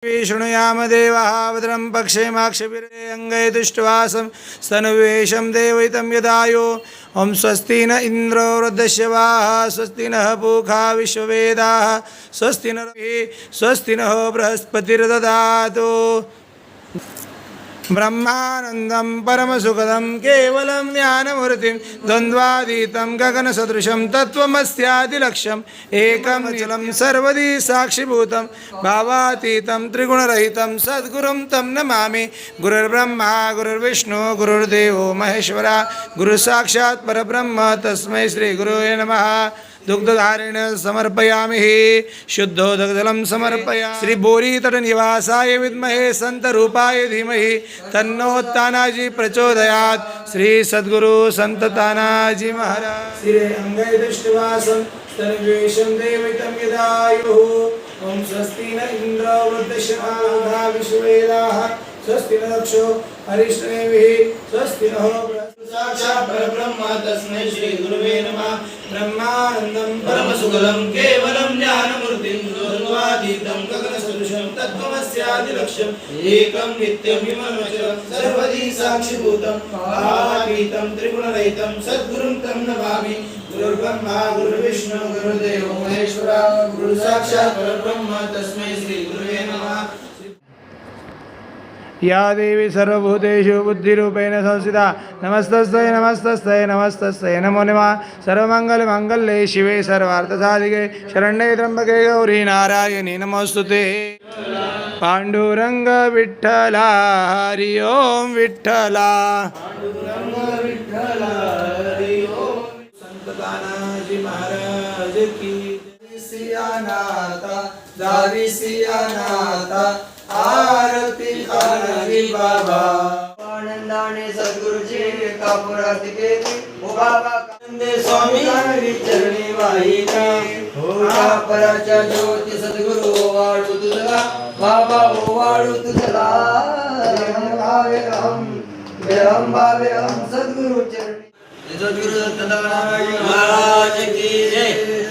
शृणुयाम देवः, भद्रं पक्षे माक्षभिरे अङ्गै दुष्ट्वासं स्तनुवेशं देवैतं यदायो। ॐ स्वस्ति न इन्द्रो वृद्धश्यवाः स्वस्ति नः पूखा विश्ववेदाः स्वस्ति न स्वस्ति नः बृहस्पतिर्ददातु। ब्रह्मानन्दं परमसुखदं केवलं ज्ञानमूर्तिं द्वन्द्वातीतं गगनसदृशं तत्त्वमस्यादिलक्ष्यम् एकं चलं सर्वदी साक्षिभूतं भावातीतं त्रिगुणरहितं सद्गुरुं तं नमामि। गुरुर्ब्रह्मा, गुरुर्विष्णु, गुरुर्देवो महेश्वरा गुरुसाक्षात् परब्रह्म। तस्मै श्रीगुरुवे नमः। दुग्धधारेण समर्पयामि शुद्धोदकजलं समर्पया श्रीबोरीतटनिवासाय विद्महे सन्तरूपाय धीमहि। तन्नो तानाजी प्रचोदयात्। श्री सद्गुरु महाराज। श्री दृष्टवासं तन्वेषं स्वस्ति न स्वस्ति श्री नमः। ब्रह्मानन्दं परमसुखदं केवलं ज्ञानमूर्तिं द्वन्द्वातीतं गगनसदृशं तत्त्वमस्यादिलक्ष्यम् एकं नित्यमिमनोचरं सर्वदी साक्षिभूतं भावातीतं त्रिगुणरहितं सद्गुरुं तं नमामि। गुरुर्ब्रह्मा, गुरुर्विष्णु, गुरुर्देवो, महेश्वरा गुरुसाक्षात् परब्रह्म। तस्मै श्रीगुरुवे या देवी सर्वभूतेषु बुद्धिरूपेण संस्थिता नमस्तस्यै नमस्तस्यै नमस्तस्यै नमो नमः सर्वमङ्गलमाङ्गल्ये शिवे सर्वार्थसाधिके शरण्ये त्र्यम्बके गौरी नारायणी नमोऽस्तु ते पाण्डुरङ्ग विठ्ठला हरि ओं विठ्ठला संत तानाजी महाराज की सियानाता दावी सियानाता आरती तानाजी बाबा. आनंदाने सद्गुरुजी कापुरात केली. ओ बाबा नंदे स्वामी चरणी वाहिनी हो. कापराच्या ज्योती सद्गुरु वाळू तुझला. बाबा ओ वाळू तुझला. भावे हम हम भावे हम सद्गुरु चरणी सद्गुरु दत्त महाराज की जय.